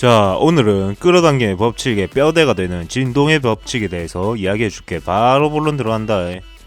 자 오늘은 끌어당김의 법칙의 뼈대가 되는 진동의 법칙에 대해서 이야기해줄게. 바로 본론 들어간다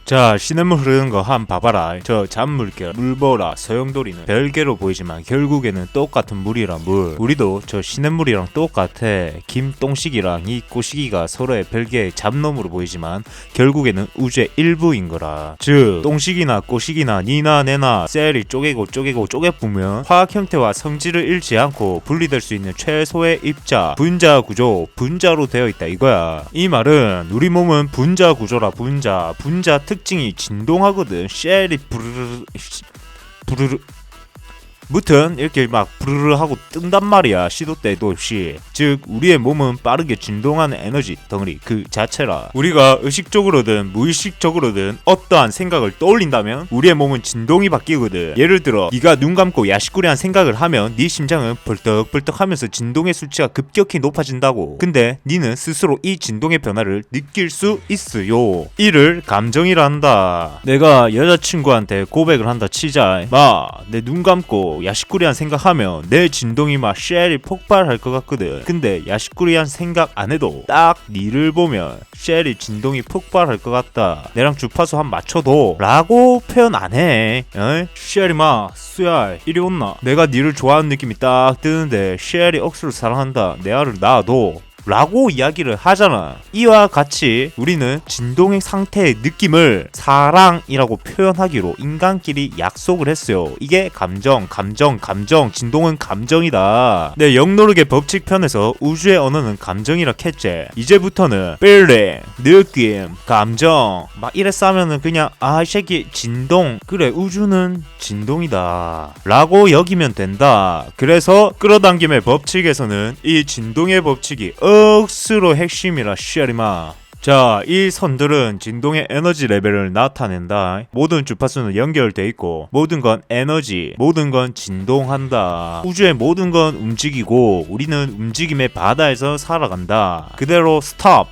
자 시냇물 흐르는 거 한 봐봐라. 저 잔물결 물보라 소용돌이는 별개로 보이지만 결국에는 똑같은 물이라 물. 우리도 저 시냇물이랑 똑같아. 김똥식이랑 이 꼬시기가 서로의 별개의 잡놈으로 보이지만 결국에는 우주의 일부인 거라. 즉 똥식이나 꼬시기나 니나 내나 셀이 쪼개고 쪼개고 쪼개보면 화학 형태와 성질을 잃지 않고 분리될 수 있는 최소의 입자 분자 구조 분자로 되어 있다 이거야. 이 말은 우리 몸은 분자 구조라 분자 분자 특 징이 진동하거든. 셀이 부르르 부르르 무튼 이렇게 막 부르르 하고 뜬단 말이야 시도 때도 없이. 즉 우리의 몸은 빠르게 진동하는 에너지 덩어리 그 자체라. 우리가 의식적으로든 무의식적으로든 어떠한 생각을 떠올린다면 우리의 몸은 진동이 바뀌거든. 예를 들어 네가 눈 감고 야식구리한 생각을 하면 네 심장은 벌떡벌떡 하면서 진동의 수치가 급격히 높아진다고. 근데 니는 스스로 이 진동의 변화를 느낄 수 있어요. 이를 감정이라 한다. 내가 여자친구한테 고백을 한다 치자. 마 내 눈 감고 야식구리한 생각하면 내 진동이 막 쉘이 폭발할 것 같거든. 근데 야식구리한 생각 안 해도 딱 니를 보면 쉘이 진동이 폭발할 것 같다. 내랑 주파수 한 맞춰도 라고 표현 안해. 쉘이 마 수야 이리 온나? 내가 니를 좋아하는 느낌이 딱 드는데 쉘이 억수로 사랑한다. 내 아를 낳아도 라고 이야기를 하잖아. 이와 같이 우리는 진동의 상태의 느낌을 사랑이라고 표현하기로 인간끼리 약속을 했어요. 이게 감정, 감정, 감정, 진동은 감정이다. 네, 영노르의 법칙 편에서 우주의 언어는 감정이라 했지. 이제부터는 feeling, 느낌, 감정 막 이랬어 하면은 그냥 아, 이 새끼 진동. 그래, 우주는 진동이다. 라고 여기면 된다. 그래서 끌어당김의 법칙에서는 이 진동의 법칙이 억수로 핵심이라 씨아리마. 자, 이 선들은 진동의 에너지 레벨을 나타낸다. 모든 주파수는 연결돼 있고, 모든 건 에너지, 모든 건 진동한다. 우주의 모든 건 움직이고, 우리는 움직임의 바다에서 살아간다. 그대로 스톱.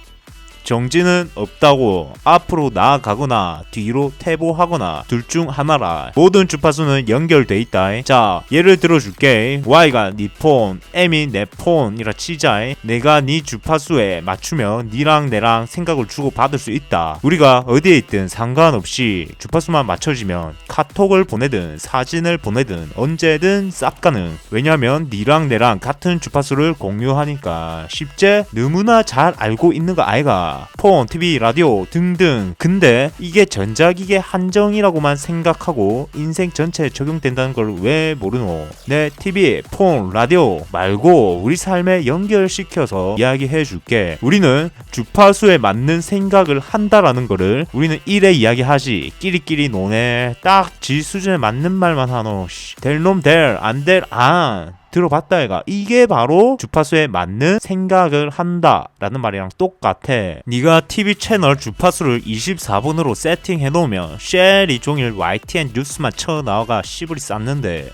정지는 없다고 앞으로 나아가거나 뒤로 퇴보하거나 둘 중 하나라. 모든 주파수는 연결돼 있다. 자 예를 들어줄게. Y가 네 폰, M이 내 폰이라 치자 내가 네 주파수에 맞추면 니랑 내랑 생각을 주고 받을 수 있다. 우리가 어디에 있든 상관없이 주파수만 맞춰지면 카톡을 보내든 사진을 보내든 언제든 싹 가능. 왜냐면 니랑 내랑 같은 주파수를 공유하니까. 쉽제 너무나 잘 알고 있는 거 아이가 폰, TV, 라디오 등등. 근데 이게 전자기계 한정이라고만 생각하고 인생 전체에 적용된다는 걸 왜 모르노? 내 TV, 폰, 라디오 말고 우리 삶에 연결시켜서 이야기해 줄게. 우리는 주파수에 맞는 생각을 한다라는 거를 우리는 이래 이야기하지. 끼리끼리 노네. 딱지 수준에 맞는 말만 하노. 될 놈 될, 안 될 안. 들어봤다 해가. 이게 바로 주파수에 맞는 생각을 한다라는 말이랑 똑같아. 네가 TV 채널 주파수를 24분으로 세팅해 놓으면 쉘이 종일 YTN 뉴스만 쳐 나와가 씨부리 쌌는데.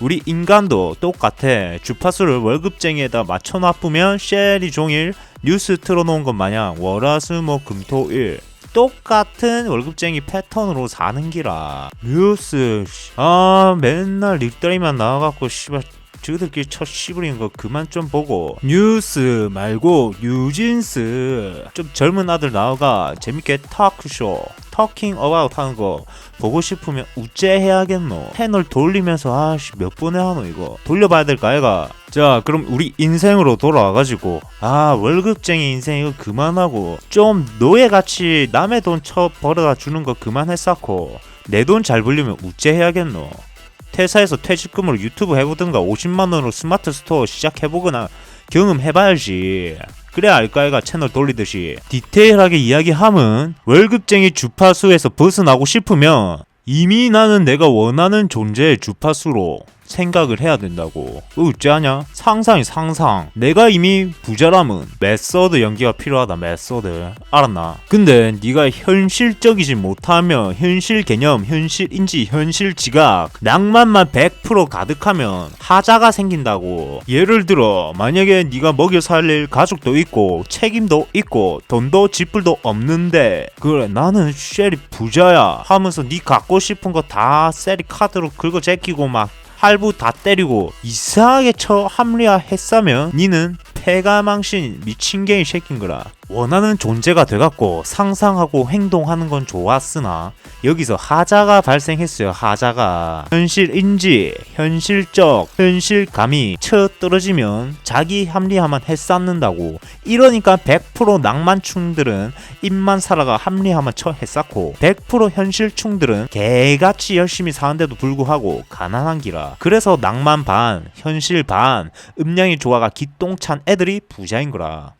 우리 인간도 똑같아. 주파수를 월급쟁이에다 맞춰 놔쁘면 쉘이 종일 뉴스 틀어놓은 것 마냥 월화수목금토일. 똑같은 월급쟁이 패턴으로 사는 기라. 뉴스 아 맨날 닉다리만 나와갖고 씨발 저들끼리 첫 씨부리는 거 그만 좀 보고 뉴스 말고 뉴진스. 좀 젊은 아들 나와가 재밌게 타크쇼 터킹 어바웃 하는 거 보고 싶으면 우째 해야겠노. 채널 돌리면서 아씨 몇 번에 하노 이거. 돌려봐야 될까 아이가? 자 그럼 우리 인생으로 돌아와가지고 아 월급쟁이 인생 이거 그만하고 좀 노예같이 남의 돈 쳐 벌어다 주는 거 그만했었고 내 돈 잘 벌리면 우째 해야겠노 퇴사해서 퇴직금으로 유튜브 해보든가 50만원으로 스마트 스토어 시작해보거나 경험해봐야지. 그래야 알까이가 채널 돌리듯이 디테일하게 이야기하면 월급쟁이 주파수에서 벗어나고 싶으면 이미 나는 내가 원하는 존재의 주파수로 생각을 해야 된다고. 어찌하냐? 상상이 상상. 내가 이미 부자라면 메서드 연기가 필요하다. 메서드. 알았나? 근데 네가 현실적이지 못하면 현실 개념, 현실 인지 현실 지각, 낭만만 100% 가득하면 하자가 생긴다고. 예를 들어 만약에 네가 먹여 살릴 가족도 있고 책임도 있고 돈도 지불도 없는데 그래 나는 쉐리 부자야 하면서 네 갖고 싶은 거 다 셀이 카드로 긁어 제끼고 막 할부 다 때리고 이상하게 쳐 합리화 했으면 니는 폐가망신 미친개이 새낀 거라 원하는 존재가 돼갖고 상상하고 행동하는 건 좋았으나 여기서 하자가 발생했어요 하자가. 현실인지 현실적 현실감이 쳐 떨어지면 자기 합리화만 해쌓는다고. 이러니까 100% 낭만충들은 입만 살아가 합리화만 쳐 해쌓고 100% 현실충들은 개같이 열심히 사는데도 불구하고 가난한 기라. 그래서 낭만 반 현실 반 음량이 좋아가 기똥찬 애들이 부자인 거라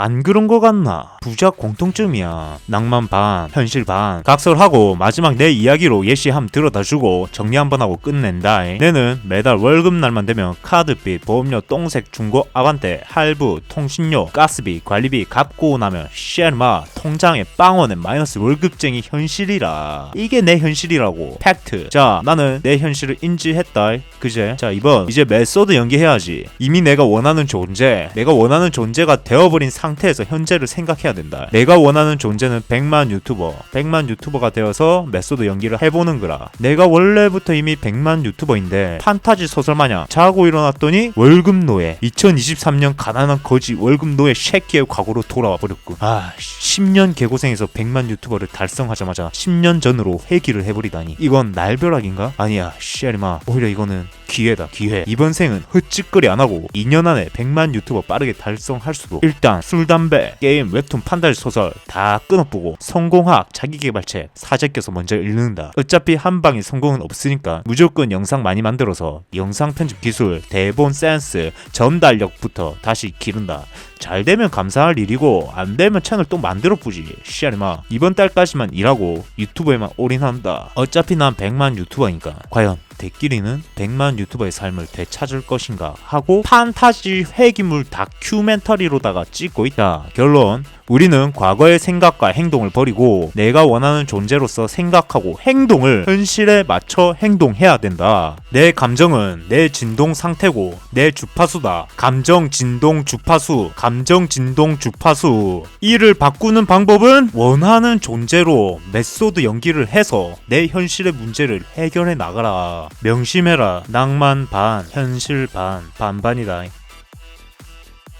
안 그런 거 같나? 부자 공통점이야. 낭만 반, 현실 반. 각설하고 마지막 내 이야기로 예시 함 들어다 주고 정리 한번 하고 끝낸다. 내는 매달 월급날만 되면 카드비, 보험료, 똥색, 중고, 아반떼, 할부, 통신료, 가스비, 관리비 갚고 나면 쉐르마 통장에 빵원에 마이너스 월급쟁이 현실이라. 이게 내 현실이라고. 팩트. 자, 나는 내 현실을 인지했다. 그제? 자, 이번 이제 메소드 연기해야지. 이미 내가 원하는 존재, 내가 원하는 존재가 되어버린 상 태에서 현재를 생각해야 된다. 내가 원하는 존재는 100만 유튜버, 100만 유튜버가 되어서 메소드 연기를 해보는 거라. 내가 원래부터 이미 100만 유튜버인데 판타지 소설 마냥 자고 일어났더니 월급 노예, 2023년 가난한 거지 월급 노예 새끼의 과거로 돌아와 버렸고. 아, 10년 개고생해서 100만 유튜버를 달성하자마자 10년 전으로 회귀를 해버리다니. 이건 날벼락인가? 아니야, 씨알마. 오히려 이거는 기회다, 기회. 이번 생은 헛짓거리 안 하고 2년 안에 100만 유튜버 빠르게 달성할 수도. 일단 술, 담배, 게임, 웹툰, 판타지 소설 다 끊어보고 성공학, 자기개발책, 사제 껴서 먼저 읽는다. 어차피 한 방에 성공은 없으니까 무조건 영상 많이 만들어서 영상 편집 기술, 대본 센스, 전달력부터 다시 기른다. 잘 되면 감사할 일이고 안 되면 채널 또 만들어 보지 씨알마 이번 달까지만 일하고 유튜브에만 올인한다 어차피 난 100만 유튜버니까 과연 대끼리는 100만 유튜버의 삶을 되찾을 것인가 하고 판타지 회기물 다큐멘터리로다가 찍고 있다 결론 우리는 과거의 생각과 행동을 버리고 내가 원하는 존재로서 생각하고 행동을 현실에 맞춰 행동해야 된다. 내 감정은 내 진동 상태고 내 주파수다. 감정 진동 주파수, 감정 진동 주파수. 이를 바꾸는 방법은 원하는 존재로 메소드 연기를 해서 내 현실의 문제를 해결해 나가라. 명심해라. 낭만 반, 현실 반, 반반이다.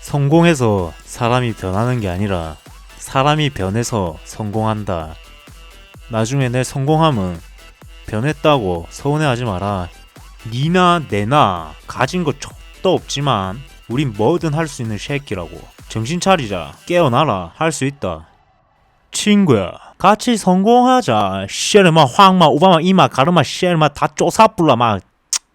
성공해서 사람이 변하는 게 아니라 사람이 변해서 성공한다. 나중에 내 성공함은 변했다고 서운해하지 마라. 니나 내나 가진 거 족도 없지만 우린 뭐든 할 수 있는 새끼라고. 정신 차리자. 깨어나라. 할 수 있다. 친구야. 같이 성공하자. 쉐르마 황마 오바마 이마 가르마 쉐르마 다 쪼사 불라 막